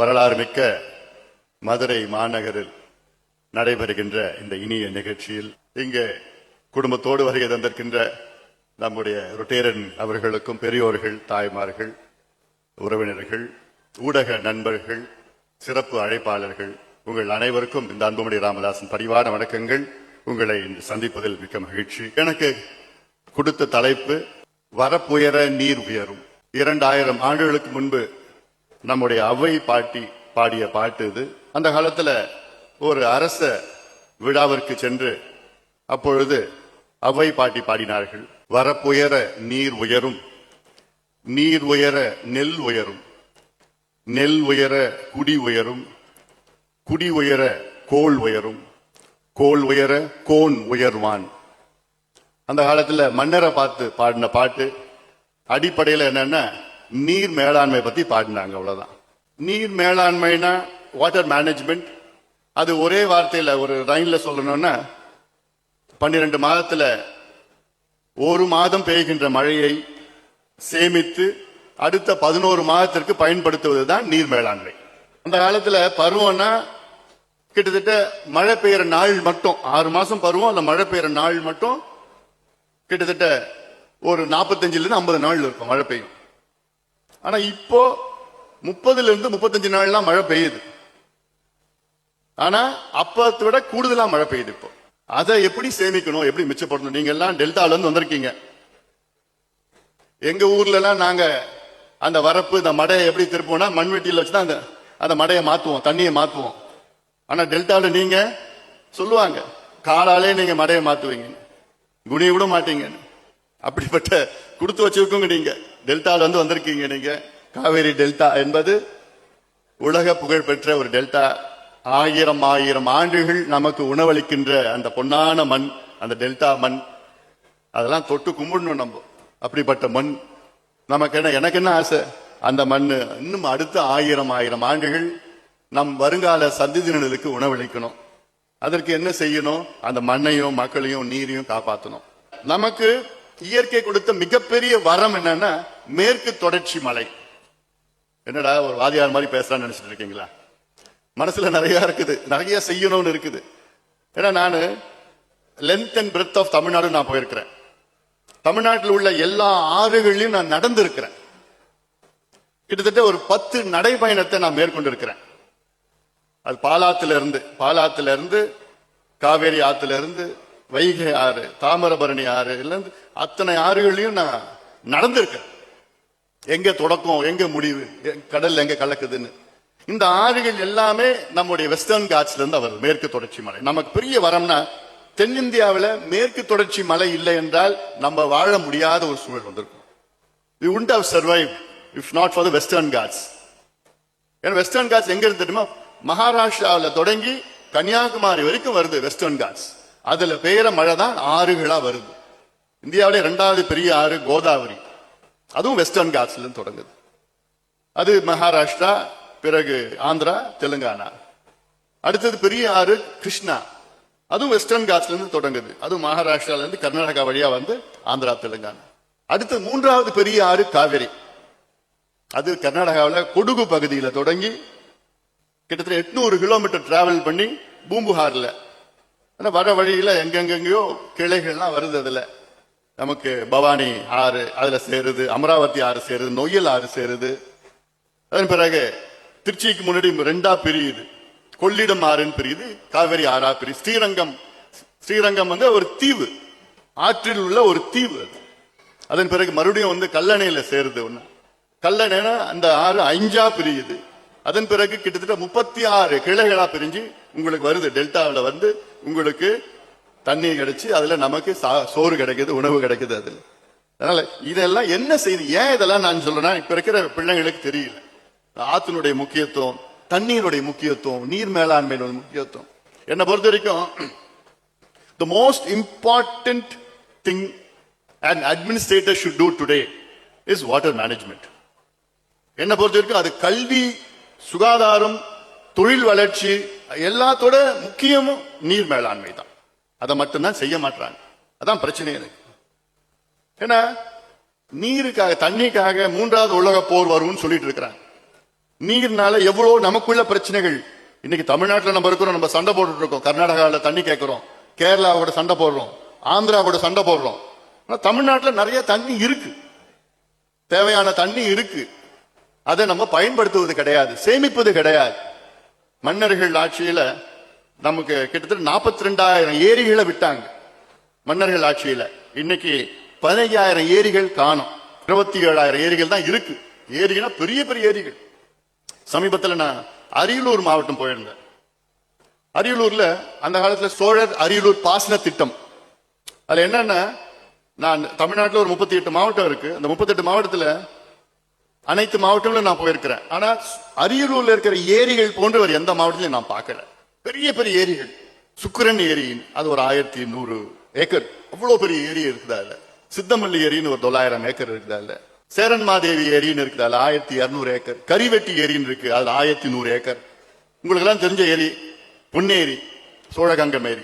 வரலாறு மிக்க மதுரை மாநகரில் நடைபெறுகின்ற இந்த இனிய நிகழ்ச்சியில் இங்கே குடும்பத்தோடு வருகை தந்திருக்கின்ற நம்முடைய ரொட்டேரன் அவர்களுக்கும் பெரியோர்கள் தாய்மார்கள் உறவினர்கள் ஊடக நண்பர்கள் சிறப்பு அழைப்பாளர்கள் உங்கள் அனைவருக்கும் இந்த அன்புமணி ராமதாசன் பரிவார வணக்கங்கள். உங்களை இன்று சந்திப்பதில் மிக்க மகிழ்ச்சி. எனக்கு கொடுத்த தலைப்பு வரப்புயர நீர் உயரும். இரண்டாயிரம் ஆண்டுகளுக்கு முன்பு நம்முடைய அவை பாட்டி பாடிய பாட்டு இது. அந்த காலத்துல ஒரு அரச விழாவிற்கு சென்று அப்பொழுது அவை பாட்டி பாடினார்கள். வரப்புயர நீர் உயரும் நீர் உயர நெல் உயரும் நெல் உயர குடி உயரும் குடி உயர கோல் உயரும் கோல் உயர கோன் உயர்வான். அந்த காலத்துல மன்னரை பார்த்து பாடின பாட்டு அடிப்படையில் என்னன்னா நீர் மேலாண்மை பத்தி பாடினாங்க அவ்வளவுதான். நீர் மேலாண்மைனா வாட்டர் மேனேஜ்மெண்ட் அது ஒரே வார்த்தையில ஒரு லைன்ல சொல்லணும்னா பன்னிரண்டு மாதத்துல ஒரு மாதம் பெய்கின்ற மழையை சேமித்து அடுத்த பதினோரு மாதத்திற்கு பயன்படுத்துவது தான் நீர் மேலாண்மை. அந்த காலத்துல பருவம்னா கிட்டத்தட்ட மழை பெய்யற நாள் மட்டும் ஆறு மாசம் பருவம் அந்த மழை பெய்யற நாள் மட்டும் கிட்டத்தட்ட ஒரு நாற்பத்தஞ்சுல இருந்து ஐம்பது நாள் இருக்கும் மழை பெய்யும். ஆனா இப்போ முப்பதுல இருந்து முப்பத்தஞ்சு நாள்லாம் மழை பெய்யுது. ஆனா அப்பத்தை விட கூடுதலா மழை பெய்யுது இப்போ. அதை எப்படி சேமிக்கணும் எப்படி மிச்சப்படுத்தணும்? நீங்க எல்லாம் டெல்டால இருந்து வந்திருக்கீங்க. எங்க ஊர்ல எல்லாம் நாங்க அந்த வரப்பு இந்த மடையை எப்படி திருப்போம்னா மண்வெட்டியில் வச்சுதான் அந்த அந்த மடையை மாத்துவோம் தண்ணியை மாத்துவோம். ஆனா டெல்டால நீங்க சொல்லுவாங்க காலாலே நீங்க மடையை மாத்துவீங்க குனிய விட மாட்டீங்க அப்படிப்பட்ட கொடுத்து வச்சிருக்கோங்க நீங்க. டெல்டாவில் வந்து வந்திருக்கீங்க நீங்க. காவேரி டெல்டா என்பது உலக புகழ் பெற்ற ஒரு டெல்டா. ஆயிரம் ஆயிரம் ஆண்டுகள் நமக்கு உணவளிக்கின்ற அந்த பொன்னான மண் அந்த டெல்டா மண். அதெல்லாம் தொட்டு கும்பிடணும் நம்ம. அப்படிப்பட்ட மண். நமக்கு என்ன எனக்கு என்ன ஆசை? அந்த மண் இன்னும் அடுத்த ஆயிரம் ஆயிரம் ஆண்டுகள் நம் வருங்கால சந்ததியினருக்கு உணவளிக்கணும். அதற்கு என்ன செய்யணும்? அந்த மண்ணையும் மக்களையும் நீரையும் காப்பாற்றணும் நமக்கு இயற்கை கொடுத்த மிகப்பெரிய வரம் என்னன்னா மேற்கு தொடர்ச்சி மலை. என்னடா ஒரு வாதியார் மாதிரி பேசுறான்னு நினைச்சிட்டு இருக்கீங்களா? மனசுல நிறைய இருக்குது. நிறைய செய்யணும்னு இருக்குது. ஏன்னா நான் length and breadth of Tamil Nadu நான் போயிருக்கிறேன். தமிழ்நாட்டில் உள்ள எல்லா ஆறுகளையும் நான் நடந்திருக்கிறேன். கிட்டத்தட்ட ஒரு பத்து நடைபயணத்தை நான் மேற்கொண்டிருக்கிறேன். அது பாலாத்துல இருந்து பாலாத்துல இருந்து காவேரி ஆத்துல இருந்து வைகை ஆறு தாமிரபரணி ஆறு இல்லை அத்தனை ஆறுகளையும் நான் நடந்திருக்கேன். எங்க தொடக்கம் எங்க முடிவு கடல் எங்க கலக்குதுன்னு. இந்த ஆறுகள் எல்லாமே நம்முடைய வெஸ்டர்ன் காட்ஸ்ல இருந்து வருது மேற்கு தொடர்ச்சி மலை. நமக்கு பெரிய வரம்னா தென்னிந்தியாவில் மேற்கு தொடர்ச்சி மலை இல்லை என்றால் நம்ம வாழ முடியாத ஒரு சூழல் வந்திருக்கும். We wouldn't have survive if not for the Western Ghats ஏன்னா வெஸ்டர்ன் காட்ஸ் எங்க இருந்து தெரியுமா? மகாராஷ்டிராவில் தொடங்கி கன்னியாகுமரி வரைக்கும் வருது வெஸ்டர்ன் காட்ஸ் அதுல பெய்யற மழை தான் ஆறுகளா வருது. இந்தியாவிலே ரெண்டாவது பெரிய ஆறு கோதாவரி. அதுவும் வெஸ்டர்ன் காட்ஸ்லேருந்து தொடங்குது. அது மகாராஷ்டிரா பிறகு ஆந்திரா தெலுங்கானா. அடுத்தது பெரிய ஆறு கிருஷ்ணா. அதுவும் வெஸ்டர்ன் காட்ஸ்ல இருந்து தொடங்குது. அதுவும் மகாராஷ்டிரால இருந்து கர்நாடகா வழியா வந்து ஆந்திரா தெலுங்கானா. அடுத்து மூன்றாவது பெரிய ஆறு காவிரி. அது கர்நாடகாவில் கொடுகு பகுதியில் தொடங்கி கிட்டத்தட்ட எட்நூறு கிலோமீட்டர் டிராவல் பண்ணி பூம்புகாரில் ஆனால் வர வழியில் எங்கெங்கெங்கயோ கிளைகள்லாம் வருது அதில். நமக்கு பவானி ஆறு அதில் சேருது அமராவதி ஆறு சேருது நொய்யல் ஆறு சேருது. அதன் பிறகு திருச்சிக்கு முன்னாடி ரெண்டா பிரியுது. கொள்ளிடம் ஆறுன்னு பிரியுது காவேரி ஆறா பிரியுது. ஸ்ரீரங்கம் ஸ்ரீரங்கம் வந்து ஒரு தீவு. ஆற்றில் உள்ள ஒரு தீவு அது. அதன் பிறகு மறுபடியும் வந்து கல்லணையில சேருது ஒன்று கல்லணைனா அந்த ஆறு அஞ்சா பிரியுது. அதன் பிறகு கிட்டத்தட்ட முப்பத்தி ஆறு கிளைகளா பிரிஞ்சு உங்களுக்கு வருது டெல்டாவில் வந்து உங்களுக்கு தண்ணி கிடைச்சு அதுல நமக்கு சா- சோறு கிடைக்குது உணவு கிடைக்குது அதுல. அதனால இதெல்லாம் என்ன செய்து? ஏன் இதெல்லாம் நான் சொல்றேன்னா இப்ப இருக்கிற பிள்ளைங்களுக்கு தெரியல. ஆத்தினுடைய முக்கியத்துவம் தண்ணீருடைய முக்கியத்துவம் நீர் மேலாண்மையினுடைய முக்கியத்துவம். என்னை பொறுத்த வரைக்கும் the most important thing and administrator should do today is water management என்ன பொறுத்த வரைக்கும் அது கல்வி சுகாதாரம் தொழில் வளர்ச்சி எல்லாத்தோட முக்கியமும் நீர் மேலாண்மை தான். அதை மட்டும்தான் செய்ய மாட்டாங்க அதான் பிரச்சனை எனக்கு. ஏன்னா நீருக்காக தண்ணிக்காக மூன்றாவது உலக போர் வரும்னு சொல்லிட்டு இருக்கிறாங்க. நீர்னால எவ்வளவு நமக்குள்ள பிரச்சனைகள். இன்னைக்கு தமிழ்நாட்டில் நம்ம இருக்கிறோம் நம்ம சண்டை போட்டுட்டு இருக்கோம். கர்நாடகாவில் தண்ணி கேட்கிறோம். கேரளாவோட சண்டை போடுறோம். ஆந்திராவோட சண்டை போடுறோம். ஆனால் தமிழ்நாட்டில் நிறைய தண்ணி இருக்கு. தேவையான தண்ணி இருக்கு. அதை நம்ம பயன்படுத்துவது கிடையாது சேமிப்பது கிடையாது. மன்னர்கள் ஆட்சியில நமக்கு கிட்டத்தட்ட நாற்பத்தி ரெண்டாயிரம் ஏரிகளை விட்டாங்க. மன்னர்கள் ஆட்சியில இன்னைக்கு பதினைஞ்சாயிரம் ஏரிகள் காணும். இருபத்தி ஏழாயிரம் ஏரிகள் தான் இருக்கு. ஏரிகள்னா பெரிய பெரிய ஏரிகள். சமீபத்தில் நான் அரியலூர் மாவட்டம் போயிருந்தேன். அரியலூர்ல அந்த காலத்துல சோழர் அரியலூர் பாசன திட்டம். அதுல என்னன்னா நான் தமிழ்நாட்டில் ஒரு முப்பத்தி எட்டு மாவட்டம் இருக்கு. அந்த முப்பத்தி எட்டு மாவட்டத்தில் அனைத்து மாவட்டங்களும் நான் போயிருக்கிறேன். ஆனா அரியலூர்ல இருக்கிற ஏரிகள் போன்றவர் ஒரு எந்த மாவட்டத்திலையும் நான் பார்க்கல. பெரிய பெரிய ஏரிகள். சுக்கிரன் ஏரி அது ஒரு ஆயிரத்தி நூறு ஏக்கர். அவ்வளவு பெரிய ஏரி இருக்குதா இல்ல? சித்தமல்லி ஏரின்னு ஒரு தொள்ளாயிரம் ஏக்கர் இருக்குதா இல்ல? சேரன்மாதேவி ஏரின்னு இருக்குதா இல்ல? ஆயிரத்தி இருநூறு ஏக்கர். கரிவெட்டி ஏரின்னு இருக்கு அதுல ஆயிரத்தி நூறு ஏக்கர். உங்களுக்கு எல்லாம் தெரிஞ்ச ஏரி பொன்னேரி சோழகங்கம் ஏரி.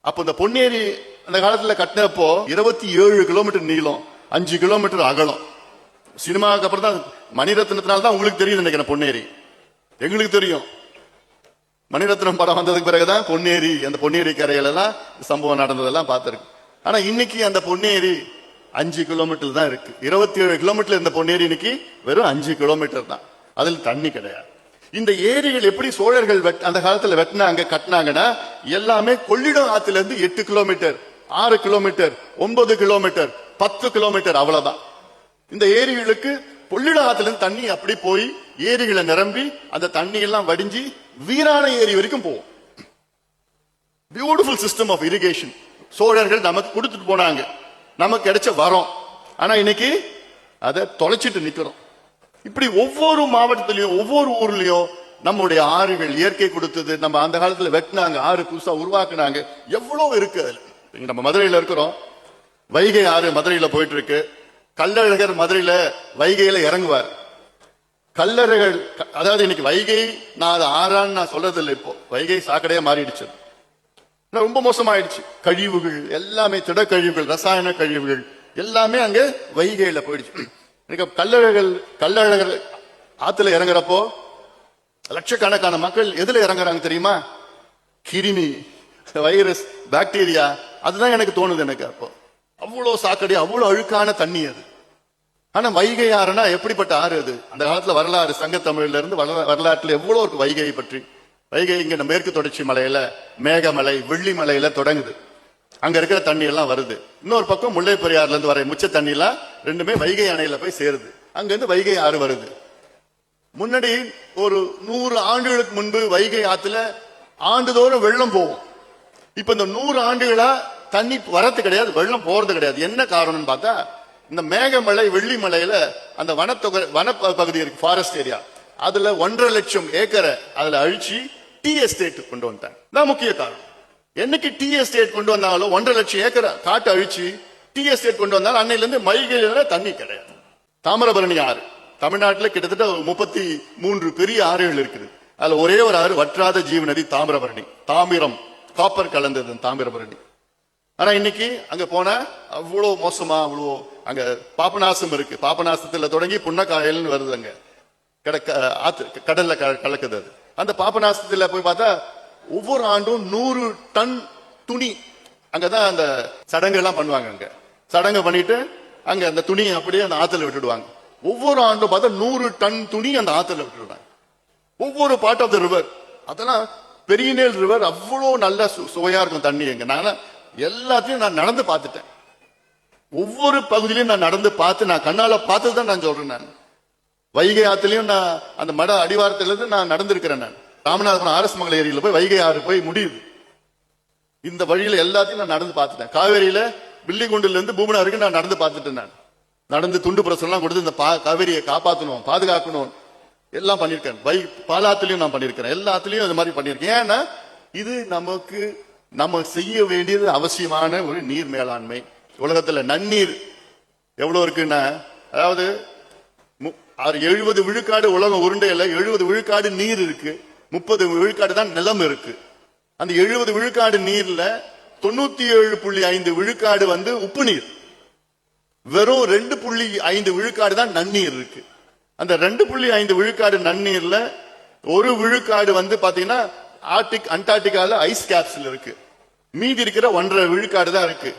அப்போ இந்த பொன்னேரி அந்த காலத்துல கட்டினப்போ இருபத்தி ஏழு கிலோமீட்டர் நீளம் அஞ்சு கிலோமீட்டர் அகலம். சினிமாவுக்கு அப்புறம் தான் மணிரத்னத்தினால தான் உங்களுக்கு தெரியும் நினைக்கிறேன் பொன்னேரி. எங்களுக்கு தெரியும். மணிரத்னம் படம் வந்ததுக்கு பிறகுதான் பொன்னேரி அந்த பொன்னேரி கரையிலலாம் சம்பவம் நடந்ததெல்லாம் பார்த்துருக்கு ஆனா இன்னைக்கு அந்த பொன்னேரி அஞ்சு கிலோமீட்டர் தான் இருக்கு. இருபத்தி ஏழு கிலோமீட்டர் இருந்த பொன்னேரி இன்னைக்கு வெறும் அஞ்சு கிலோமீட்டர் தான். அதில் தண்ணி கிடையாது. இந்த ஏரிகள் எப்படி சோழர்கள் வெட்- அந்த காலத்துல வெட்டினாங்க கட்டினாங்கன்னா எல்லாமே கொள்ளிடம் ஆத்துல இருந்து எட்டு கிலோமீட்டர் ஆறு கிலோமீட்டர் ஒன்பது கிலோமீட்டர் பத்து கிலோமீட்டர் அவ்வளவுதான். இந்த ஏரிகளுக்கு கொள்ளிட இருந்து தண்ணி அப்படி போய் ஏரிகளை நிரம்பி அந்த தண்ணி எல்லாம் வடிஞ்சு வீரான ஏரி வரைக்கும் போவோம் பியூட்டிஃபுல் சிஸ்டம் ஆஃப் இரிகேஷன் சோழர்கள் நமக்கு கொடுத்துட்டு போனாங்க. நமக்கு கிடைச்ச வரோம். ஆனா இன்னைக்கு அதை தொலைச்சிட்டு நிக்கிறோம். இப்படி ஒவ்வொரு மாவட்டத்திலையும் ஒவ்வொரு ஊர்லயும் நம்முடைய ஆறுகள் இயற்கை கொடுத்தது. நம்ம அந்த காலத்துல வெட்டினாங்க ஆறு புதுசா உருவாக்குனாங்க. எவ்வளவு இருக்கு அதுல. நம்ம மதுரையில இருக்கிறோம். வைகை ஆறு மதுரையில போயிட்டு இருக்கு. கள்ளழகர் மதுரையில வைகையில இறங்குவார். கல்லறைகள் க- அதாவது இன்னைக்கு வைகை நான் அது ஆறான்னு நான் சொல்றது இல்லை இப்போ. வைகை சாக்கடையா மாறிடுச்சு. ரொம்ப மோசமாயிடுச்சு. கழிவுகள் எல்லாமே திடக்கழிவுகள் ரசாயன கழிவுகள் எல்லாமே அங்க வைகையில போயிடுச்சு. எனக்கு கல்லழகர் கல்லழகர் ஆத்துல இறங்குறப்போ லட்சக்கணக்கான மக்கள் எதுல இறங்குறாங்க தெரியுமா? கிருமி வைரஸ் பாக்டீரியா அதுதான் எனக்கு தோணுது எனக்கு அப்போ. அவ்வளோ சாக்கடை அவ்வளோ அழுக்கான தண்ணி அது. ஆனா வைகை ஆறுனா எப்படிப்பட்ட ஆறு அது? அந்த காலத்துல வரலாறு சங்க தமிழ்ல இருந்து வரலாற்றுல எவ்வளவு இருக்கு வைகையை பற்றி? வைகை இங்க மேற்கு தொடர்ச்சி மலையில மேகமலை வெள்ளி மலையில தொடங்குது. அங்க இருக்கிற தண்ணி எல்லாம் வருது. இன்னொரு பக்கம் முல்லை பெரியாறுல இருந்து வர முச்ச தண்ணி எல்லாம் ரெண்டுமே வைகை அணையில போய் சேருது. அங்க இருந்து வைகை ஆறு வருது. முன்னாடி ஒரு நூறு ஆண்டுகளுக்கு முன்பு வைகை ஆத்துல ஆண்டுதோறும் வெள்ளம் போகும். இப்ப இந்த நூறு ஆண்டுகளா தண்ணி வரது கிடையாது வெள்ளம் போறது கிடையாது. என்ன காரணம்னு பார்த்தா இந்த மேகமலை வெள்ளிமலையில அந்த வனத்தொகை வன பகுதி இருக்கு ஃபாரஸ்ட் ஏரியா அதுல ஒன்றரை லட்சம் ஏக்கரை அதுல அழிச்சு டி எஸ்டேட் கொண்டு வந்தாங்க தான் முக்கிய காரணம். என்னைக்கு டி எஸ்டேட் கொண்டு வந்தாலும் ஒன்றரை லட்சம் ஏக்கரை காட்டு அழிச்சு டி எஸ்டேட் கொண்டு வந்தாலும் அன்னையில இருந்து தண்ணி கிடையாது. தாமிரபரணி ஆறு. தமிழ்நாட்டில் கிட்டத்தட்ட முப்பத்தி மூன்று பெரிய ஆறுகள் இருக்குது. அதுல ஒரே ஒரு ஆறு வற்றாத ஜீவநதி தாமிரபரணி. தாமிரம் காப்பர் கலந்தது தாமிரபரணி. ஆனா இன்னைக்கு அங்க போனா அவ்வளோ மோசமா அவ்வளோ அங்க பாபநாசம் இருக்கு. பாபநாசத்துல தொடங்கி புன்னக்காயல்னு வருது அங்க. கடக்க ஆத்து கடல்ல கலக்குது அது. அந்த பாபநாசத்துல போய் பார்த்தா ஒவ்வொரு ஆண்டும் நூறு டன் துணி அங்கதான் அந்த சடங்கு எல்லாம் பண்ணுவாங்க அங்க. சடங்கு பண்ணிட்டு அங்க அந்த துணியை அப்படியே அந்த ஆத்துல விட்டுடுவாங்க. ஒவ்வொரு ஆண்டும் பார்த்தா நூறு டன் துணி அந்த ஆத்துல விட்டுடுவாங்க ஒவ்வொரு பார்ட் ஆஃப் த ரிவர் அதெல்லாம் பெரியநேல் ரிவர் அவ்வளோ நல்ல சு- சுவையா இருக்கும் தண்ணி எங்க நான் எல்லாத்தையும் நான் நடந்து பார்த்துட்டேன். ஒவ்வொரு பகுதியிலையும் நான் நடந்து பார்த்து நான் கண்ணால பார்த்து தான் நான் சொல்றேன் நான். வைகை ஆத்துலயும் நான் அந்த மட அடிவாரத்திலிருந்து நான் நடந்திருக்கிறேன் நான். ராமநாதபுரம் ஆர்எஸ் மங்கல ஏரியில போய் வைகை ஆறு போய் முடியுது. இந்த வழியில எல்லாத்தையும் நான் நடந்து பார்த்துட்டேன். காவேரியில பில்லிகுண்டுல இருந்து பூமனா வரைக்கும் நான் நடந்து பார்த்துட்டேன் நான். நடந்து துண்டு பிரசனம் கொடுத்து இந்த பா- காவேரியை காப்பாற்றணும் பாதுகாக்கணும். எல்லாம் பண்ணியிருக்கேன். பை பாலாத்துலயும் நான் பண்ணியிருக்கேன் எல்லாத்துலயும் இது மாதிரி பண்ணியிருக்கேன். ஏன்னா இது நமக்கு நம்ம செய்ய வேண்டியது அவசியமான ஒரு நீர் மேலாண்மை. உலகத்துல நன்னீர் எவ்வளவு இருக்குன்னா அதாவது எழுபது விழுக்காடு உலகம் உருண்டையில எழுபது விழுக்காடு நீர் இருக்கு. முப்பது விழுக்காடு தான் நிலம் இருக்கு. அந்த எழுபது விழுக்காடு நீர்ல தொண்ணூத்தி ஏழு புள்ளி ஐந்து விழுக்காடு வந்து உப்பு நீர். வெறும் ரெண்டு புள்ளி ஐந்து விழுக்காடு தான் நன்னீர் இருக்கு. அந்த ரெண்டு புள்ளி ஐந்து விழுக்காடு நன்னீர்ல ஒரு விழுக்காடு வந்து பாத்தீங்கன்னா ஆர்டிக் அண்டார்டிகால ஐஸ் கேப்ஸ்ல இருக்கு. மீதி இருக்கிற ஒன்றரை விழுக்காடு தான் இருக்கு.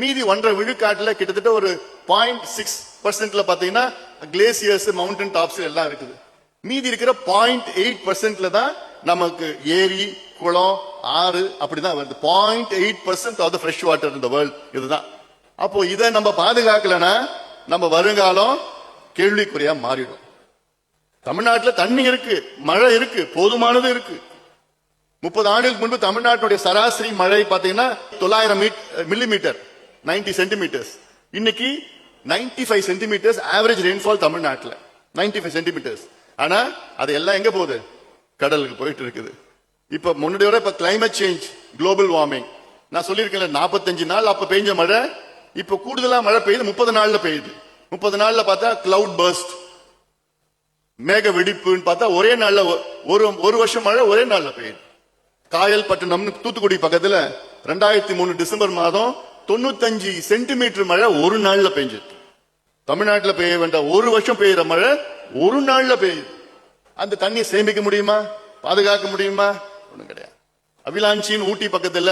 மீதி ஒன்றரை விழுக்காட்டுல கிட்டத்தட்ட ஒரு பாயிண்ட் சிக்ஸ் பர்சன்ட்ல பாத்தீங்கன்னா கிளேசியர்ஸ் மவுண்டன் டாப்ஸ் எல்லாம் இருக்குது. மீதி இருக்கிற பாயிண்ட் எயிட் பர்சன்ட்ல தான் நமக்கு ஏரி குளம் ஆறு அப்படிதான் வருது. Point eight percent of the fresh water இந்த வேர்ல்ட் இதுதான். அப்போ இதை நம்ம பாதுகாக்கலனா நம்ம வருங்காலம் கேள்விக்குறையா மாறிடும். தமிழ்நாட்டில் தண்ணி இருக்கு மழை இருக்கு போதுமானது இருக்கு. முப்பது ஆண்டுகளுக்கு முன்பு தமிழ்நாட்டுடைய சராசரி மழை பாத்தீங்கன்னா தொள்ளாயிரம் மில்லி மீட்டர் நைன்டி சென்டிமீட்டர்ஸ் இன்னைக்கு 95 ஃபைவ் சென்டிமீட்டர்ஸ் ஆவரேஜ் ரெயின்ஃபால் தமிழ்நாட்டில். நைன்டி ஃபைவ் சென்டிமீட்டர்ஸ் ஆனா அது எல்லாம் எங்க போகுது? கடலுக்கு போயிட்டு இருக்குது. இப்ப முன்னாடி விட இப்ப கிளைமேட் சேஞ்ச் குளோபல் வார்மிங் நான் சொல்லியிருக்கேன் நாற்பத்தஞ்சு நாள் அப்ப பெஞ்ச மழை இப்ப கூடுதலா மழை பெய்யுது முப்பது நாள்ல பெய்யுது. முப்பது நாள்ல பார்த்தா கிளவுட் பர்ஸ்ட் மேக வெடிப்புன்னு பார்த்தா ஒரே நாள்ல ஒரு ஒரு வருஷம் மழை ஒரே நாள்ல பெய்யுது. காயல் பட்டணம்னு தூத்துக்குடி பக்கத்துல ரெண்டாயிரத்தி மூணு டிசம்பர் மாதம் தொண்ணூத்தஞ்சு சென்டிமீட்டர் மழை ஒரு நாள்ல பெஞ்சது தமிழ்நாட்டில் பெய்ய வேண்டாம். ஒரு வருஷம் பெய்யுற மழை ஒரு நாள்ல பெய்யுது. அந்த தண்ணியை சேமிக்க முடியுமா? பாதுகாக்க முடியுமா? ஒண்ணும் கிடையாது. அவிலாஞ்சின்னு ஊட்டி பக்கத்துல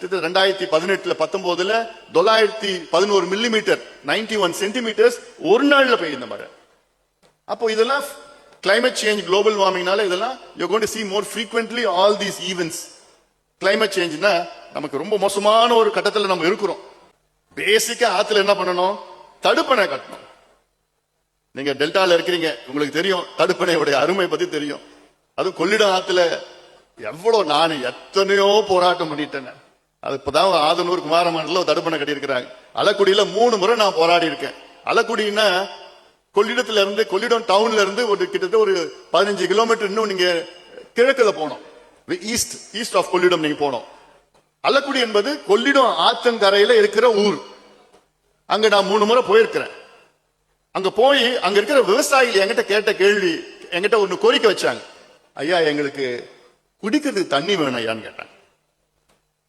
ரெண்டாயிரத்தி பதினெட்டுல பத்தொன்பதுல தொள்ளாயிரத்தி பதினோரு millimetre ninety one centimetres ஒரு நாள்ல பெய்யுது மழை. அப்போ இதெல்லாம் கிளைமேட் சேஞ்ச் குளோபல் வார்மிங்னால இதெல்லாம் you gonna see more frequently all these events climate சேஞ்ச்னா நமக்கு ரொம்ப மோசமான ஒரு கட்டத்தில் நம்ம இருக்கிறோம். பேசிக்கா ஆத்துல என்ன பண்ணணும்? தடுப்பணை கட்டணும். நீங்க டெல்டால இருக்கிறீங்க உங்களுக்கு தெரியும் தடுப்பணையுடைய அருமை பத்தி தெரியும். அதுவும் கொள்ளிடம் ஆத்துல எவ்வளவு நான் எத்தனையோ போராட்டம் பண்ணிட்டேன். அது இப்பதான் ஆதனூர் குமாரமண்டல தடுப்பணை கட்டியிருக்கிறாங்க. அலக்குடியில மூணு முறை நான் போராடி இருக்கேன் அலக்குடின்னா கொள்ளிடத்துல இருந்து கொள்ளிடம் டவுன்ல இருந்து ஒரு கிட்டத்தட்ட ஒரு பதினஞ்சு கிலோமீட்டர் இன்னும் நீங்க கிழக்குல போனோம். ஈஸ்ட் ஈஸ்ட் ஆஃப் கொள்ளிடம் நீங்க போனோம். அல்லக்குடி என்பது கொள்ளிடம் ஆத்தங்கரையில இருக்கிற ஊர். அங்க நான் மூணு முறை போயிருக்கிறேன். அங்க போய் அங்க இருக்கிற விவசாயிகள் என்கிட்ட கேட்ட கேள்வி என்கிட்ட ஒண்ணு கோரிக்கை வச்சாங்க. ஐயா எங்களுக்கு குடிக்கிறதுக்கு தண்ணி வேணும் ஐயான்னு கேட்டாங்க.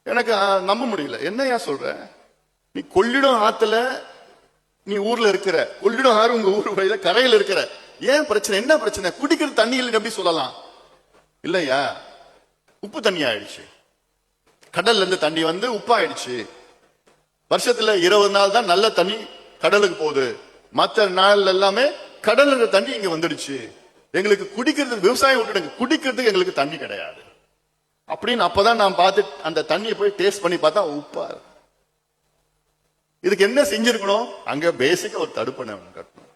எனக்கு நம்ப முடியல. என்னய்யா சொல்ற? நீ கொள்ளிடம் ஆத்துல நீ ஊர்ல இருக்கிற கொள்ளிடம் ஆறு உங்க ஊர் வழியில கரையில இருக்கிற. ஏன் பிரச்சனை? என்ன பிரச்சனை? குடிக்கிற தண்ணி இல்லை எப்படி சொல்லலாம்? இல்லையா? உப்பு தண்ணி ஆயிடுச்சு. கடல்ல இருந்து தண்ணி வந்து உப்பாயிடுச்சு. வருஷத்துல இருபது நாள் தான் நல்ல தண்ணி கடலுக்கு போகுது. மற்ற நாள் எல்லாமே கடல்ல தண்ணி இங்க வந்துடுச்சு. எங்களுக்கு குடிக்கிறது விவசாயம் விட்டுடுங்க. குடிக்கிறதுக்கு எங்களுக்கு தண்ணி கிடையாது. அப்படின்னு அப்பதான் நான் பார்த்து அந்த தண்ணியை போய் டேஸ்ட் பண்ணி பார்த்தா உப்பா இருக்கும் இதுக்கு என்ன செஞ்சிருக்கணும்? அங்க பேசிக்கா ஒரு தடுப்பணை கட்டணும்.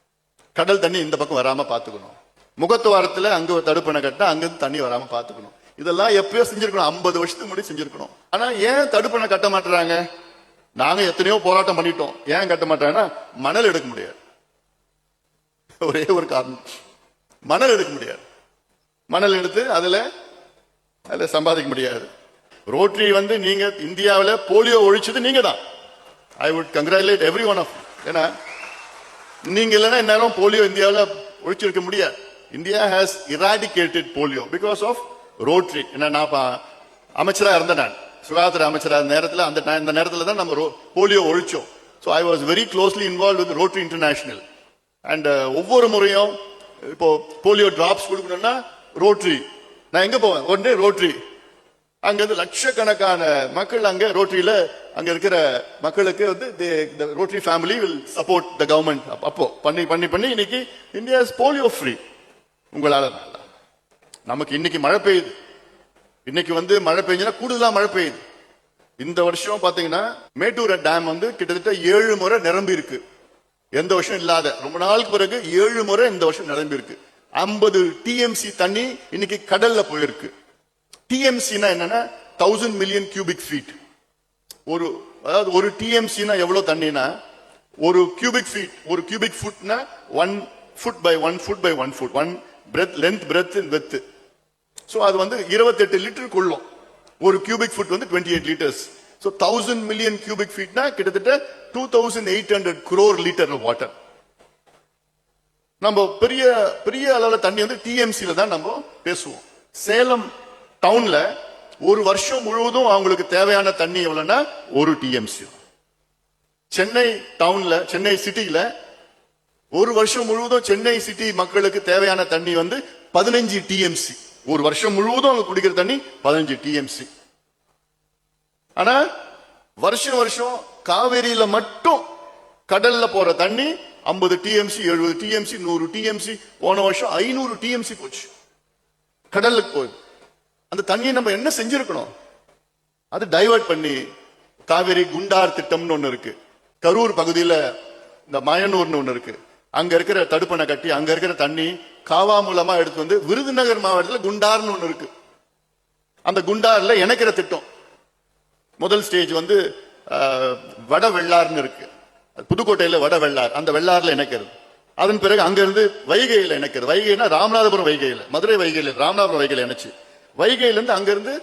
கடல் தண்ணி இந்த பக்கம் வராம பாத்துக்கணும். முகத்துவாரத்துல அங்க ஒரு தடுப்பணை கட்டினா அங்கிருந்து தண்ணி வராம பாத்துக்கணும். இதெல்லாம் எப்பயோ செஞ்சிருக்கணும். ஐம்பது வருஷத்துக்கு முன்னாடி செஞ்சிருக்கணும். ஆனா ஏன் தடுப்பணை கட்ட மாட்டுறாங்க? நாங்க எத்தனையோ போராட்டம் பண்ணிட்டோம். ஏன் கட்ட மாட்டாங்கன்னா மணல் எடுக்க முடியாது. ஒரே ஒரு காரணம். மணல் எடுக்க முடியாது. மணல் எடுத்து அதுல அதுல சம்பாதிக்க முடியாது. ரோட்டரி வந்து நீங்க இந்தியாவில் போலியோ ஒழிச்சது நீங்க தான் I would congratulate every one of ஏன்னா நீங்க இல்லைன்னா இந்நேரம் போலியோ இந்தியாவில் ஒழிச்சிருக்க முடியாது. India has eradicated polio because of Rotary என்ன நான் அமைச்சராக இருந்தேன் நான். சுகாதார அமைச்சரா நேரத்தில் அந்த இந்த நேரத்தில் தான் நம்ம ரோ- polio ஒழிச்சோம். So I was very closely involve with Rotary International and ஒவ்வொரு முறையும் இப்போ போலியோ டிராப்ஸ் கொடுக்கணும்னா ரோட்ரி நான் எங்கே போவேன்? ஒன் டே ரோட்ரி இருந்து லட்சக்கணக்கான மக்கள் அங்க ரோட்டரியில அங்க இருக்கிற மக்களுக்கு வந்து Rotary family will support the government அப்போ பண்ணி பண்ணி பண்ணி இன்னைக்கு இந்தியா போலியோ ஃப்ரீ உங்களால நமக்கு இன்னைக்கு மழை பெய்யுது. இன்னைக்கு வந்து மழை பெய்ஞ்சுன்னா கூடுதலா மழை பெய்யுது. இந்த வருஷம் பாத்தீங்கன்னா மேட்டூர் டேம் வந்து கிட்டத்தட்ட ஏழு முறை நிரம்பி இருக்கு. எந்த வருஷம் இல்லாத. ரொம்ப நாளுக்கு பிறகு ஏழு முறை இந்த வருஷம் நிரம்பி இருக்கு. ஐம்பது டிஎம்சி தண்ணி இன்னைக்கு கடல்ல போயிருக்கு. டிஎம்சினா என்னன்னா தௌசண்ட் மில்லியன் கியூபிக் ஃபீட் ஒரு அதாவது ஒரு டிஎம்சினா எவ்வளவு தண்ணினா ஒரு கியூபிக் ஃபீட் ஒரு cubic ஃபுட்னா one foot by one foot by one foot one breadth length breadth width so அது வந்து இருபத்தெட்டு லிட்டர் கொள்ளும் ஒரு கியூபிக் ஃபுட் வந்து twenty eight litres so thousand million cubic ஃபீட்னா கிட்டத்தட்ட two thousand eight hundred crore litre water நம்ம பெரிய பெரிய அளவில் தண்ணி வந்து டிஎம்சியில் தான் நம்ம பேசுவோம். சேலம் டவுன்ல ஒரு வருஷம் முழுவதும் அவங்களுக்கு தேவையான தண்ணி எவ்வளவுன்னா? ஒரு டிஎம்சி சென்னை டவுன்ல சென்னை சிட்டியில ஒரு வருஷம் முழுவதும் சென்னை சிட்டி மக்களுக்கு தேவையான தண்ணி வந்து பதினஞ்சு டிஎம்சி ஒரு வருஷம் முழுவதும் அவங்க குடிக்கிற தண்ணி பதினஞ்சு டிஎம்சி ஆனா வருஷம் வருஷம் காவேரியில மட்டும் கடல்ல போற தண்ணி 50 டிஎம்சி எழுபது டிஎம்சி நூறு டிஎம்சி போன வருஷம் ஐநூறு டிஎம்சி போச்சு. கடலுக்கு போய் அந்த தண்ணியை நம்ம என்ன செஞ்சிருக்கணும்? அது டைவர்ட் பண்ணி காவேரி குண்டார் திட்டம்னு ஒன்று இருக்கு. கரூர் பகுதியில் இந்த மயனூர்னு ஒன்று இருக்கு. அங்க இருக்கிற தடுப்பணை கட்டி அங்க இருக்கிற தண்ணி காவா மூலமா எடுத்து வந்து விருதுநகர் மாவட்டத்தில் குண்டார்னு ஒன்று இருக்கு. அந்த குண்டார்ல இணைக்கிற திட்டம். முதல் ஸ்டேஜ் வந்து வட வெள்ளார்னு இருக்கு. புதுக்கோட்டையில் புதுக்கோட்டையில வட வெள்ளார். அந்த வெள்ளார்ல இணைக்கிறது. அதன் பிறகு அங்கிருந்து வைகையில் வைகையில இணைக்கிறது. வைகைனா ராமநாதபுரம் வைகையில. மதுரை வைகையில ராமநாதபுரம் வைகையில இணைச்சு. வைகையிலேருந்து அங்கேருந்து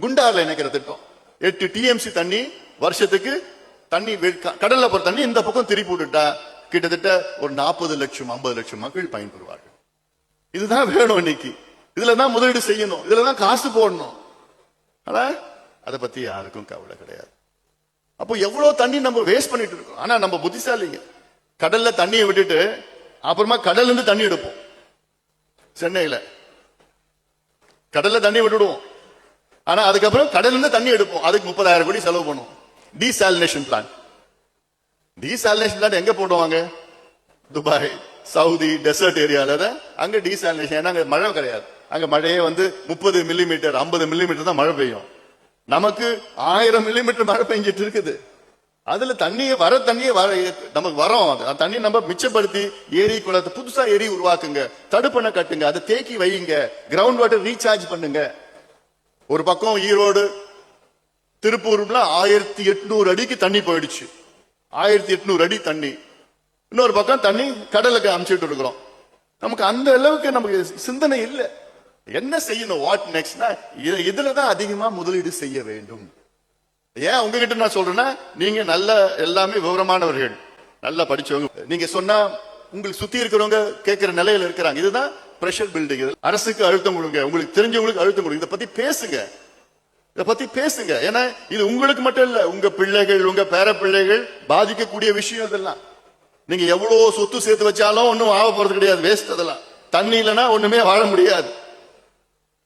குண்டாரில் இணைக்கிற திட்டம். எட்டு டிஎம்சி தண்ணி வருஷத்துக்கு தண்ணி வெ- க- கடல்ல போற தண்ணி இந்த பக்கம் திருப்பி விட்டுட்டா கிட்டத்தட்ட ஒரு நாற்பது லட்சம் ஐம்பது லட்சம் மக்கள் பயன்பெறுவார்கள். இதுதான் வேணும் இன்னைக்கு. இதில் தான் முதலீடு செய்யணும். இதில் தான் காசு போடணும். ஆனா அதை பத்தி யாருக்கும் கவலை கிடையாது. அப்போ எவ்வளவு தண்ணி நம்ம வேஸ்ட் பண்ணிட்டு இருக்கோம்? ஆனா நம்ம புத்திசாலிங்க. கடல்ல தண்ணியை விட்டுட்டு அப்புறமா கடல்ல இருந்து தண்ணி எடுப்போம். சென்னையில. கடல்ல தண்ணி விட்டுடுவோம். ஆனா அதுக்கப்புறம் கடல்ல இருந்து தண்ணி எடுப்போம். அதுக்கு முப்பதாயிரம் கோடி செலவு பண்ணுவோம். டீசாலினேஷன் பிளான் டீசாலினேஷன் பிளான் எங்க போடுவாங்க? துபாய் சவுதி டெசர்ட் ஏரியால அங்க டீசாலினேஷன் ஏன்னா அங்க மழை கிடையாது. அங்க மழையே வந்து முப்பது மில்லிமீட்டர் ஐம்பது மில்லிமீட்டர் தான் மழை பெய்யும். நமக்கு ஆயிரம் மில்லிமீட்டர் மழை பெஞ்சிட்டு இருக்குது. அதுல தண்ணியை வர தண்ணியை வர நமக்கு வரோம் அந்த தண்ணியை நம்ம மிச்சப்படுத்தி ஏரி குளத்தை புதுசா ஏரி உருவாக்குங்க. தடுப்பணை கட்டுங்க. அதை தேக்கி வையுங்க. கிரவுண்ட் வாட்டர் ரீசார்ஜ் பண்ணுங்க. ஒரு பக்கம் ஈரோடு திருப்பூர்ல ஆயிரத்தி எட்நூறு அடிக்கு தண்ணி போயிடுச்சு. ஆயிரத்தி எட்நூறு அடி தண்ணி. இன்னொரு பக்கம் தண்ணி கடலுக்கு அமுச்சுட்டு இருக்கிறோம். நமக்கு அந்த அளவுக்கு நமக்கு சிந்தனை இல்லை. என்ன செய்யணும்? வாட் நெக்ஸ்ட்னா இதுலதான் அதிகமா முதலீடு செய்ய வேண்டும். ஏன் உங்ககிட்ட நான் சொல்றேன்னா நீங்க நல்ல எல்லாமே விவரமானவர்கள். நல்லா படிச்சவங்க. நீங்க சொன்னா உங்களுக்கு சுத்தி இருக்கிறவங்க கேட்கிற நிலையில இருக்கிறாங்க. இதுதான் பிரஷர் பில்டிங் அரசுக்கு அழுத்தம் கொடுங்க. உங்களுக்கு தெரிஞ்சவங்களுக்கு அழுத்தம் கொடுங்க. இதை பத்தி பேசுங்க. இதை பத்தி பேசுங்க. ஏன்னா இது உங்களுக்கு மட்டும் இல்ல உங்க பிள்ளைகள் உங்க பேர பிள்ளைகள் பாதிக்கக்கூடிய விஷயம் இதெல்லாம். நீங்க எவ்வளவு சொத்து சேர்த்து வச்சாலும் ஒன்றும் ஆக போறது கிடையாது. வேஸ்ட் அதெல்லாம். தண்ணி இல்லைன்னா ஒண்ணுமே வாழ முடியாது.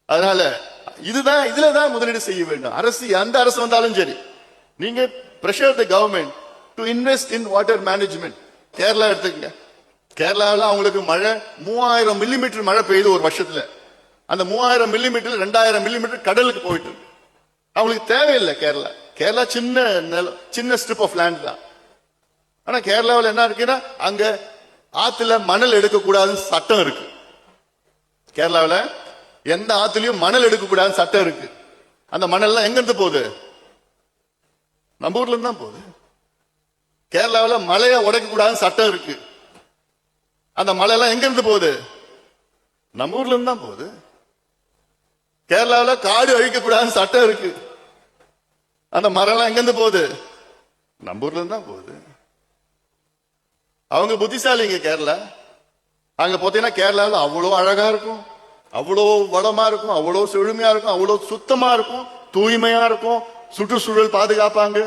அதனால இதுதான் இதுலதான் முதலீடு செய்ய வேண்டும். அரசு எந்த அரசு வந்தாலும் சரி. நீங்க pressure the government to invest in water management Kerala எடுத்துக்கங்க. கேரளாவில் அவங்களுக்கு மழை மூவாயிரம் மில்லிமீட்டர் மழை பெய்யுது ஒரு வருஷத்துல. அந்த மூவாயிரம் மில்லிமீட்டர் ரெண்டாயிரம் மில்லிமீட்டர் கடலுக்கு போயிட்டு. அவங்களுக்கு தேவையில்லை கேரளா. கேரளா சின்ன நிலம் சின்ன ஸ்ட்ரிப் ஆஃப் லேண்ட் தான். ஆனா கேரளாவில் என்ன இருக்குன்னா அங்க ஆத்துல மணல் எடுக்கக்கூடாதுன்னு சட்டம் இருக்கு. கேரளாவில் எந்த ஆத்துலயும் மணல் எடுக்கக்கூடாதுன்னு சட்டம் இருக்கு. அந்த மணல்லாம் எங்க இருந்து போகுது? நம்ம ஊர்ல இருந்து தான் போகுது. கேரளாவில் மலையை உடைக்கக்கூடாதுன்னு சட்டம் இருக்கு. அந்த மலையெல்லாம் எங்க இருந்து போகுது? நம்ம ஊர்ல இருந்து தான் போகுது. கேரளாவில் காடு அழிக்க கூடாதுன்னு சட்டம் இருக்கு. அந்த மரம்லாம் எங்க இருந்து போகுது? நம்ம ஊர்ல இருந்து தான் போகுது. அவங்க புத்திசாலிங்க கேரளா. அங்க பார்த்தீங்கன்னா கேரளாவில் அவ்வளோ அழகா இருக்கும். அவ்வளோ வளமா இருக்கும் அவ்வளோ செழுமையா இருக்கும் அவ்வளோ சுத்தமா இருக்கும் தூய்மையா இருக்கும் சுற்றுச்சூழல் பாதுகாப்பாங்க.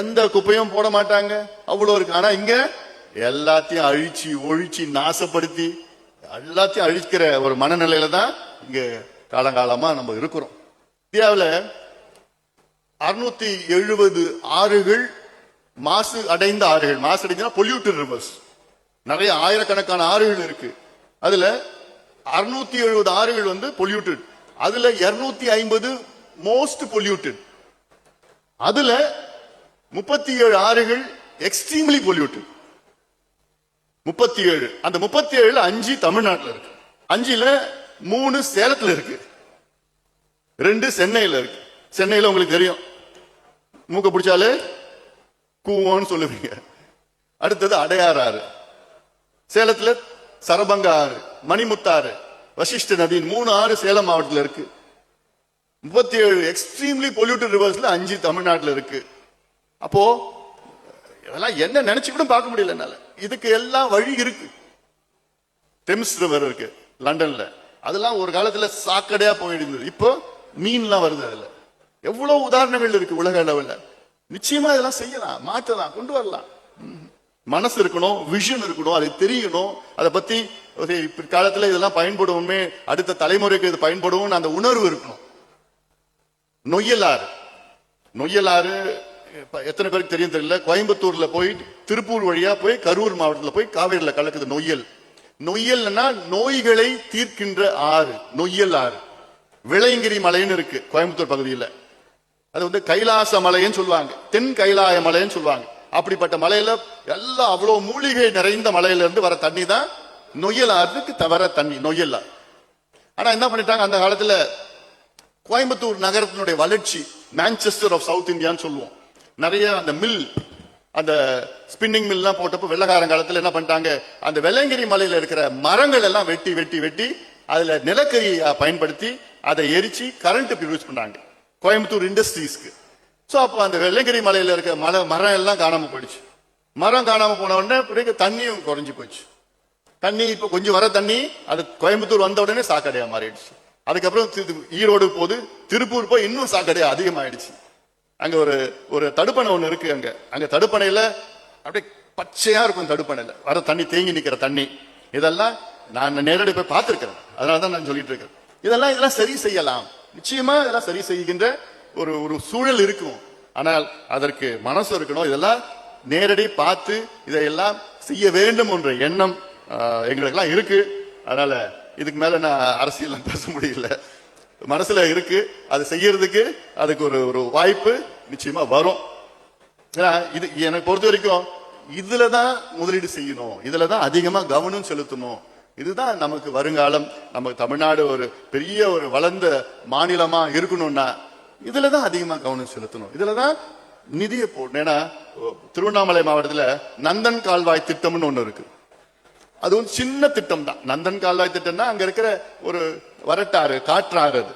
எந்த குப்பையும் போட மாட்டாங்க. அவ்வளோ இருக்கு. ஆனா இங்க எல்லாத்தையும் அழிச்சு ஒழிச்சு நாசப்படுத்தி எல்லாத்தையும் அழிக்கிற ஒரு மனநிலையில தான் இங்க காலங்காலமா நம்ம இருக்கிறோம். இந்தியாவில் அறுநூத்தி எழுபது ஆறுகள் மாசு அடைந்த ஆறுகள். மாசு அடைந்தா பொல்யூட்டட் ரிவர்ஸ் நிறைய ஆயிரக்கணக்கான ஆறுகள் இருக்கு. அதுல அறுநூத்தி எழுபது ஆறுகள் வந்து பொல்யூட்டட் அதுல இருநூத்தி ஐம்பது மோஸ்ட் பொல்யூட்டட் அதுல முப்பத்தி ஏழு ஆறுகள் எக்ஸ்ட்ரீம்லி பொல்யூட்டட் முப்பத்தி ஏழு. அந்த முப்பத்தி ஏழுல அஞ்சு தமிழ்நாட்டுல இருக்கு. அஞ்சுல மூணு சேலத்துல இருக்கு. ரெண்டு சென்னையில இருக்கு. சென்னையில உங்களுக்கு தெரியும். மூக்க பிடிச்சாலே கூவோன்னு சொல்லுவீங்க. அடுத்தது அடையாறு ஆறு. சேலத்துல சரபங்க ஆறு மணிமுத்தாறு வசிஷ்ட நதியின் மூணு ஆறு சேலம் மாவட்டத்தில் இருக்கு. முப்பத்தி ஏழு எக்ஸ்ட்ரீம்லி பொல்யூட்டட் ரிவர்ஸ்ல அஞ்சு தமிழ்நாட்டில் இருக்கு. அப்போ இதெல்லாம் என்ன நினைச்சு கூட பார்க்க முடியல என்னால. இதுக்கு எல்லாம் வழி இருக்கு. தெம்ஸ் ரிவர் இருக்கு லண்டன்ல. அதெல்லாம் ஒரு காலத்துல சாக்கடையா போயிருந்தது. இப்போ மீன்லாம் வருது அதுல. எவ்வளவு உதாரணங்கள் இருக்கு உலக அளவில். நிச்சயமா இதெல்லாம் செய்யலாம் மாற்றலாம் கொண்டு வரலாம். மனசு இருக்கணும் விஷன் இருக்கணும் அது தெரியணும். அதை பத்தி ஒரு பிற்காலத்துல இதெல்லாம் பயன்படுவோமே அடுத்த தலைமுறைக்கு இது பயன்படுவோம்னு அந்த உணர்வு இருக்கணும். நொய்யலாறு. நொய்யலாறு எத்தனை பேருக்கு தெரியும் தெரியல கோயம்புத்தூர்ல போய் திருப்பூர் வழியா போய் கரூர் மாவட்டத்தில் போய் காவேரியில கலக்குது நொய்யல். நொய்யல்னா நோய்களை தீர்க்கின்ற ஆறு நொய்யல் ஆறு விளையங்கிரி மலைன்னு இருக்கு கோயம்புத்தூர் பகுதியில். அது வந்து கைலாச மலைன்னு சொல்லுவாங்க தென் கைலாய மலைன்னு சொல்லுவாங்க. அப்படிப்பட்ட மலையில எல்லாம் அவ்வளவு மூலிகை நிறைந்த மலையில இருந்து வர தண்ணி தான் நொய்யலாறுக்கு தவற தவிர தண்ணி நொய்யல் ஆனால் ஆனா என்ன பண்ணிட்டாங்க? அந்த காலத்துல கோயம்புத்தூர் நகரத்தினுடைய வளர்ச்சி மான்செஸ்டர் ஆஃப் சவுத் இந்தியான்னு சொல்லுவோம். நிறைய அந்த மில் அந்த ஸ்பின்னிங் மில்லாம் போட்டப்போ வெள்ளக்காரன் காலத்துல என்ன பண்ணிட்டாங்க? அந்த வெள்ளங்கிரி மலையில இருக்கிற மரங்கள் எல்லாம் வெட்டி வெட்டி வெட்டி அதுல நிலக்கரியை பயன்படுத்தி அதை எரிச்சு கரண்ட் யூஸ் பண்ணாங்க. கோயம்புத்தூர் இண்டஸ்ட்ரீஸ்க்கு ஸோ அப்போ அந்த வெள்ளங்கிரி மலையில் இருக்க மலை மரம் எல்லாம் காணாமல் போயிடுச்சு. மரம் காணாமல் போன உடனே பிறகு தண்ணியும் குறைஞ்சி போச்சு. தண்ணி இப்போ கொஞ்சம் வர தண்ணி அது கோயம்புத்தூர் வந்த உடனே சாக்கடையாக மாறிடுச்சு. அதுக்கப்புறம் ஈரோடு போது திருப்பூர் போய் இன்னும் சாக்கடையாக அதிகமாயிடுச்சு. அங்கே ஒரு ஒரு தடுப்பணை ஒன்று இருக்கு அங்கே. அங்கே தடுப்பணையில் அப்படியே பச்சையாக இருக்கும் தடுப்பணையில். வர தண்ணி தேங்கி நிற்கிற தண்ணி. இதெல்லாம் நான் நேரடி போய் பார்த்துருக்கிறேன். அதனால தான் நான் சொல்லிட்டு இருக்கேன். இதெல்லாம் இதெல்லாம் சரி செய்யலாம். நிச்சயமா இதெல்லாம் சரி செய்கின்ற ஒரு ஒரு சூழல் இருக்கும். ஆனால் அதற்கு மனசு இருக்கணும். இதெல்லாம் நேரடி பார்த்து இதையெல்லாம் செய்ய வேண்டும் என்ற எண்ணம் எங்களுக்கெல்லாம் இருக்கு. அதனால இதுக்கு மேல நான் அரசியல் பேச முடியல. மனசுல இருக்கு. அது செய்யறதுக்கு அதுக்கு ஒரு ஒரு வாய்ப்பு நிச்சயமா வரும். ஏன்னா இது எனக்கு பொறுத்த வரைக்கும் இதுலதான் முதலீடு செய்யணும். இதுலதான் அதிகமா கவனம் செலுத்தணும். இதுதான் நமக்கு வருங்காலம். நமக்கு தமிழ்நாடு ஒரு பெரிய ஒரு வளர்ந்த மாநிலமா இருக்கணும்னா இதுலதான் அதிகமா கவனம் செலுத்தணும். இதுலதான் நிதியை போடணும் ஏன்னா திருவண்ணாமலை மாவட்டத்துல நந்தன் கால்வாய் திட்டம்னு ஒன்று இருக்கு. அது ஒரு சின்ன திட்டம் தான். நந்தன் கால்வாய் திட்டம்னா அங்க இருக்கிற ஒரு வரட்டாறு காற்றாறு அது.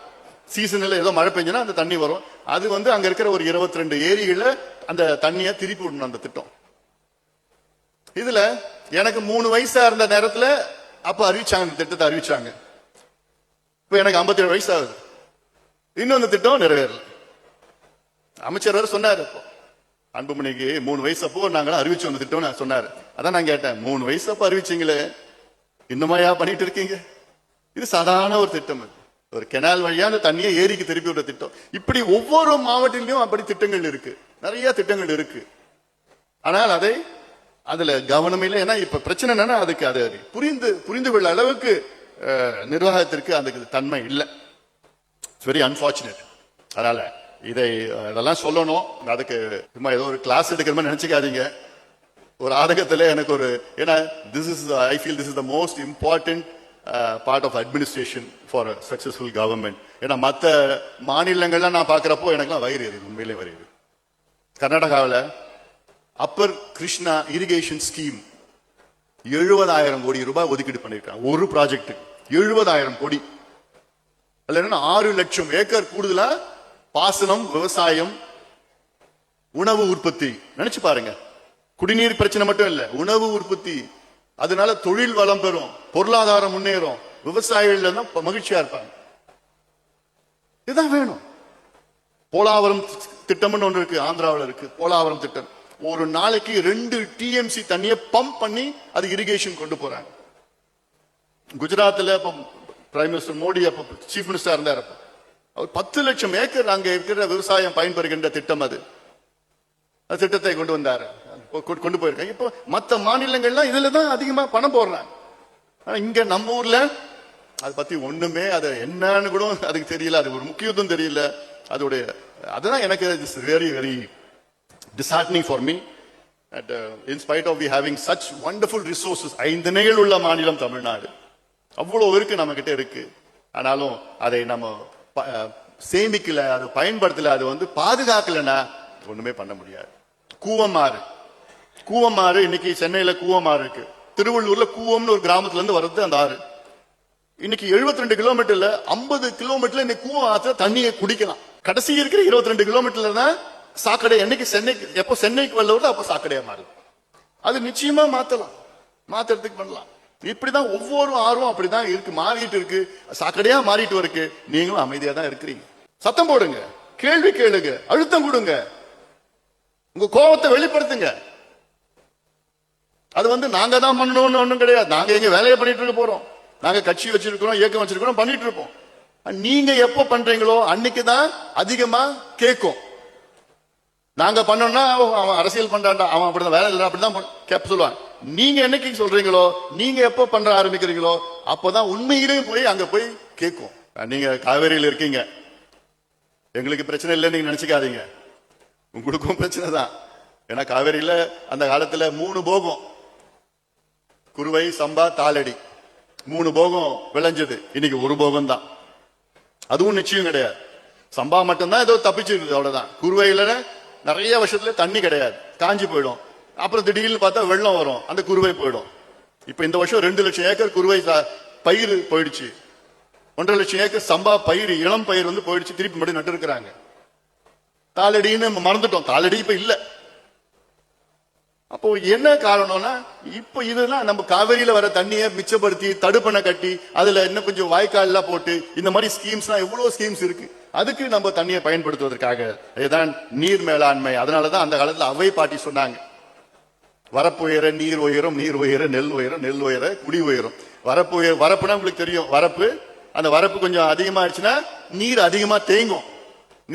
சீசனில் ஏதோ மழை பெஞ்சுன்னா அந்த தண்ணி வரும். அது வந்து அங்க இருக்கிற ஒரு 22 ரெண்டு ஏரிகளில் அந்த தண்ணியை திருப்பி விடணும் அந்த திட்டம். இதுல எனக்கு மூணு வயசா இருந்த நேரத்துல அப்ப அறிவிச்சாங்க திட்டத்தை அறிவிச்சாங்க. இப்ப எனக்கு 57 வயசு ஆகுது. இன்னும் அந்த திட்டம் நிறைவேறல. அமைச்சர் வேற சொன்னாரு இப்போ அன்புமணிக்கு மூணு வயசு அப்போ நாங்களாம் அறிவிச்சோம் அந்த திட்டம்னு சொன்னாரு. அதான் நான் கேட்டேன் மூணு வயசு அப்போ அறிவிச்சீங்களே இன்னுமாயா பண்ணிட்டு இருக்கீங்க? இது சாதாரண ஒரு திட்டம் ஒரு கெனால் வழியா அந்த தண்ணியை ஏரிக்கு திருப்பி விடுற திட்டம். இப்படி ஒவ்வொரு மாவட்டத்திலையும் அப்படி திட்டங்கள் இருக்கு. நிறைய திட்டங்கள் இருக்கு. ஆனால் அதை அதுல கவனம் இல்லை. ஏன்னா இப்ப பிரச்சனை என்னன்னா அதுக்கு அது புரிந்து புரிந்து கொள்ள அளவுக்கு நிர்வாகத்திற்கு அதுக்கு தன்மை இல்லை. இட்ஸ் வெரி அன்பார்ச்சுனேட் அதனால இதை இதெல்லாம் சொல்லணும். அதுக்கு சும்மா ஏதோ ஒரு கிளாஸ் எடுக்கிற மாதிரி நினைச்சுக்காதீங்க. ஒரு ஆதகத்தில் எனக்கு ஒரு ஏன்னா this is I feel this is the most important part of administration for successful government ஏன்னா மற்ற மாநிலங்கள்லாம் நான் பார்க்குறப்போ எனக்குலாம் வயிறு எரியுது உண்மையிலே வயிறு கர்நாடகாவில் அப்பர் கிருஷ்ணா இரிகேஷன் ஸ்கீம் எழுபதாயிரம் கோடி ரூபாய் ஒதுக்கீடு பண்ணியிருக்காங்க. ஒரு ப்ராஜெக்ட்டுக்கு எழுபதாயிரம் கோடி. அதுல ஆறு லட்சம் ஏக்கர் கூடுதலா பாசனம் விவசாயம் உணவு உற்பத்தி. நினைச்சு பாருங்க. குடிநீர் பிரச்சனை மட்டும் இல்ல உணவு உற்பத்தி. அதனால தொழில் வளம் பெறும் பொருளாதாரம் முன்னேறும். விவசாயிகள் தான் மகிழ்ச்சியா இருப்பாங்க. இதுதான் வேணும். போலாவரம் திட்டம்னு ஒன்று இருக்கு ஆந்திராவில் இருக்கு. போலாவரம் திட்டம். ஒரு நாளைக்கு ரெண்டு டிஎம்சி தண்ணியை பம்ப் பண்ணி அது இரிகேஷன் கொண்டு போறாங்க. குஜராத்தில் அப்ப பிரைம் மினிஸ்டர் மோடி அப்போ சீஃப் மினிஸ்டர் இருந்தார் அப்போ. அவர் பத்து லட்சம் ஏக்கர் அங்கே இருக்கிற விவசாயம் பயன்பெறுகின்ற திட்டம் அது. அந்த திட்டத்தை கொண்டு வந்தார். கொண்டு போயிருக்காங்க. இப்போ மற்ற மாநிலங்கள்லாம் இதில் தான் அதிகமாக பணம் போடுறாங்க. ஆனால் இங்கே நம்ம ஊரில் அதை பற்றி ஒன்றுமே அது என்னன்னு கூட அதுக்கு தெரியல. அது ஒரு முக்கியத்துவம் தெரியல. அதோடைய அதுதான் எனக்கு very very disheartening for me at in spite of we having such wonderful resources ஐந்து நிகழ்வுள்ள உள்ள மாநிலம் தமிழ்நாடு. அவ்வளவு இருக்கு நம்ம கிட்ட இருக்கு. ஆனாலும் அதை நம்ம ப- சேமிக்கல அதை பயன்படுத்தல அது வந்து பாதுகாக்கலன்னா ஒண்ணுமே பண்ண முடியாது. கூவமாறு கூவமாறு இன்னைக்கு சென்னையில கூவமாறு இருக்கு. திருவள்ளூர்ல கூவம்னு ஒரு கிராமத்துல இருந்து வருது அந்த ஆறு. இன்னைக்கு 72 ரெண்டு கிலோமீட்டர்ல ஐம்பது கிலோமீட்டர்ல இன்னைக்கு கூவம் ஆத்துல தண்ணியை குடிக்கலாம். கடைசி இருக்கிற 22 ரெண்டு கிலோமீட்டர்ல தான் சாக்கடை என்னைக்கு சென்னைக்கு எப்போ சென்னைக்கு வரல வருதோ அப்போ சாக்கடையா மாறுது. அது நிச்சயமா மாத்தலாம். மாத்துறதுக்கு பண்ணலாம். இப்படிதான் ஒவ்வொரு ஆர்வம் அப்படிதான் இருக்கு. மாறிட்டு இருக்கு. சாக்கடையா மாறிட்டு இருக்கு. நீங்களும் அமைதியா தான் இருக்கிறீங்க. சத்தம் போடுங்க. கேள்வி கேளுங்க. அழுத்தம் கொடுங்க. உங்க கோபத்தை வெளிப்படுத்துங்க. அது வந்து நாங்க தான் பண்ணணும்னு ஒண்ணும் கிடையாது. நாங்க எங்க வேலையை பண்ணிட்டு இருக்க போறோம். நாங்க கட்சி வச்சிருக்கிறோம் இயக்கம் வச்சிருக்கிறோம் பண்ணிட்டு இருப்போம். நீங்க எப்ப பண்றீங்களோ அன்னைக்கு தான் அதிகமா கேட்கும். நாங்க பண்ணோம்னா அவன் அவன் அரசியல் பண்றான்டா அவன் அப்படிதான் வேலை இல்லை அப்படிதான் கேப் சொல்லுவான் நீங்க என்னைக்கு சொல்றீங்களோ நீங்க எப்ப பண்ற ஆரம்பிக்கிறீங்களோ அப்பதான் உண்மையிலே போய் அங்க போய் கேட்கும். நீங்க காவேரியில் இருக்கீங்க. எங்களுக்கு பிரச்சனை இல்லைன்னு நீங்க நினைச்சுக்காதீங்க. உங்களுக்கும் பிரச்சனை தான். ஏன்னா காவேரியில அந்த காலத்துல மூணு போகம். குருவை சம்பா தாளடி. மூணு போகம் விளைஞ்சது. இன்னைக்கு ஒரு போகம் தான். அதுவும் நிச்சயம் கிடையாது. சம்பா மட்டும்தான் ஏதோ தப்பிச்சிருக்கு அவ்வளவுதான். குருவையில நிறைய வருஷத்துல தண்ணி கிடையாது. காஞ்சி போயிடும். அப்புறம் திடீர்னு பார்த்தா வெள்ளம் வரும். அந்த குருவை போயிடும். இப்ப இந்த வருஷம் ரெண்டு லட்சம் ஏக்கர் குருவை பயிர் போயிடுச்சு. ஒன்றரை லட்சம் ஏக்கர் சம்பா பயிர் இளம் பயிர் வந்து போயிடுச்சு. திருப்பி மட்டும் நட்டு இருக்கிறாங்க தாளடின்னு நம்ம மறந்துட்டோம். தாளடி இப்ப இல்ல. அப்போ என்ன காரணம்னா இப்போ இதெல்லாம் நம்ம காவிரியில வர தண்ணியை மிச்சப்படுத்தி தடுப்பணை கட்டி அதுல இன்னும் கொஞ்சம் வாய்க்கால்லாம் போட்டு இந்த மாதிரி ஸ்கீம்ஸ்லாம் எவ்வளவு ஸ்கீம்ஸ் இருக்கு. அதுக்கு நம்ம தண்ணியை பயன்படுத்துவதற்காக. இதுதான் நீர் மேலாண்மை. அதனாலதான் அந்த காலத்துல அவை பாட்டி சொன்னாங்க. வரப்பு உயர நீர் உயரும் நீர் உயர நெல் உயரும் நெல் உயர குடி உயரும். வரப்பு உயர வரப்புனா உங்களுக்கு தெரியும். வரப்பு அந்த வரப்பு கொஞ்சம் அதிகமாயிடுச்சுன்னா நீர் அதிகமா தேங்கும்.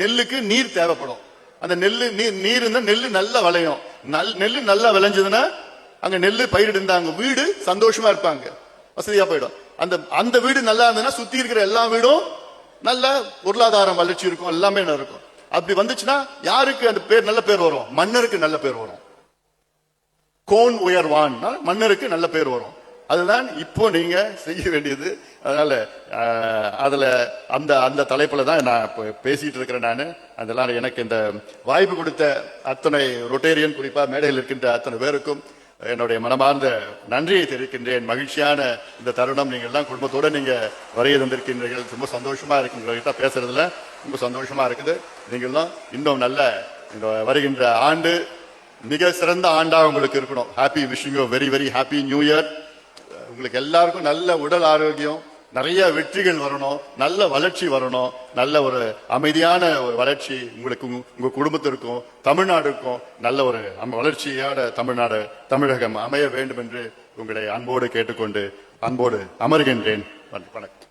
நெல்லுக்கு நீர் தேவைப்படும். அந்த நெல்லு நீர் நீர் இருந்தா நெல்லு நல்லா விளையும். நல் நெல்லு நல்லா விளைஞ்சதுன்னா அங்க நெல்லு பயிரிடுந்தாங்க வீடு சந்தோஷமா இருப்பாங்க. வசதியா போயிடும். அந்த அந்த வீடு நல்லா இருந்ததுன்னா சுத்தி இருக்கிற எல்லா வீடும் நல்ல பொருளாதாரம் வளர்ச்சி இருக்கும். எல்லாமே இருக்கும். அப்படி வந்துச்சுன்னா யாருக்கு அந்த பேர் நல்ல பேர் வரும்? மன்னருக்கு நல்ல பேர் வரும். கோன் உயர்வான்னா மன்னருக்கு நல்ல பேர் வரும். அதுதான் இப்போ நீங்க செய்ய வேண்டியது. அதனால அதில் அதுல அந்த அந்த தலைப்புல தான் நான் இப்போ பேசிட்டு இருக்கிறேன் நான். அதெல்லாம் எனக்கு இந்த வாய்ப்பு கொடுத்த அத்தனை ரொட்டேரியன் குறிப்பா மேடையில் இருக்கின்ற அத்தனை பேருக்கும் என்னுடைய மனமார்ந்த நன்றியை தெரிவிக்கின்றேன். மகிழ்ச்சியான இந்த தருணம் நீங்கள் எல்லாம் குடும்பத்தோடு நீங்கள் வரைய தந்திருக்கின்றீர்கள். ரொம்ப சந்தோஷமாக இருக்கு. பேசுறதுல ரொம்ப சந்தோஷமாக இருக்குது. நீங்களும் இன்னும் நல்ல இந்த வருகின்ற ஆண்டு மிக சிறந்த ஆண்டா உங்களுக்கு இருக்கணும். Happy wishing you very very happy new year உங்களுக்கு எல்லாருக்கும் நல்ல உடல் ஆரோக்கியம் நிறைய வெற்றிகள் வரணும் நல்ல வளர்ச்சி வரணும் நல்ல ஒரு அமைதியான ஒரு வளர்ச்சி உங்களுக்கு உங்க- குடும்பத்திற்கும் தமிழ்நாடுக்கும் நல்ல ஒரு வளர்ச்சியோட தமிழ்நாடு தமிழகம் அமைய வேண்டும் என்று உங்களை அன்போடு கேட்டுக்கொண்டு அன்போடு அமர்கின்றேன். வணக்கம்.